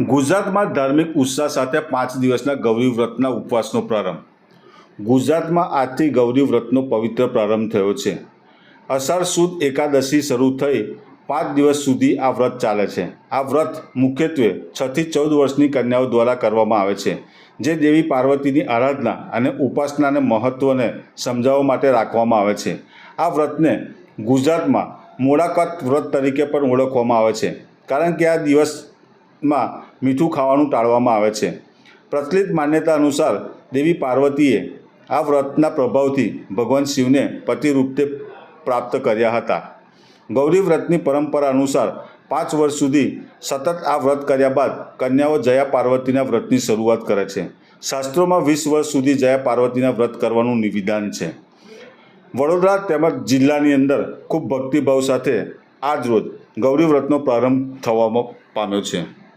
ગુજરાતમાં ધાર્મિક ઉત્સાહ સાથે પાંચ દિવસના ગૌરી વ્રતના ઉપવાસનો પ્રારંભ. ગુજરાતમાં આજથી ગૌરી વ્રતનો પવિત્ર પ્રારંભ થયો છે. અષાઢ સુદ એકાદશી શરૂ થઈ પાંચ દિવસ સુધી આ વ્રત ચાલે છે. આ વ્રત મુખ્યત્વે છથી ચૌદ વર્ષની કન્યાઓ દ્વારા કરવામાં આવે છે, જે દેવી પાર્વતીની આરાધના અને ઉપાસનાને મહત્ત્વને સમજાવવા માટે રાખવામાં આવે છે. આ વ્રતને ગુજરાતમાં મોડાકત વ્રત તરીકે પણ ઓળખવામાં આવે છે, કારણ કે આ દિવસમાં મીઠું ખાવાનું ટાળવામાં આવે છે. પ્રચલિત માન્યતા અનુસાર દેવી પાર્વતીએ આ વ્રતના પ્રભાવથી ભગવાન શિવને પતિરૂપે પ્રાપ્ત કર્યા હતા. ગૌરી વ્રતની પરંપરા અનુસાર પાંચ વર્ષ સુધી સતત આ વ્રત કર્યા બાદ કન્યાઓ જયા પાર્વતીના વ્રતની શરૂઆત કરે છે. શાસ્ત્રોમાં વીસ વર્ષ સુધી જયા પાર્વતીના વ્રત કરવાનું નિવેદન છે. વડોદરા તેમજ જિલ્લાની અંદર ખૂબ ભક્તિભાવ સાથે આજ રોજ ગૌરી વ્રતનો પ્રારંભ થવામાં પામ્યો છે.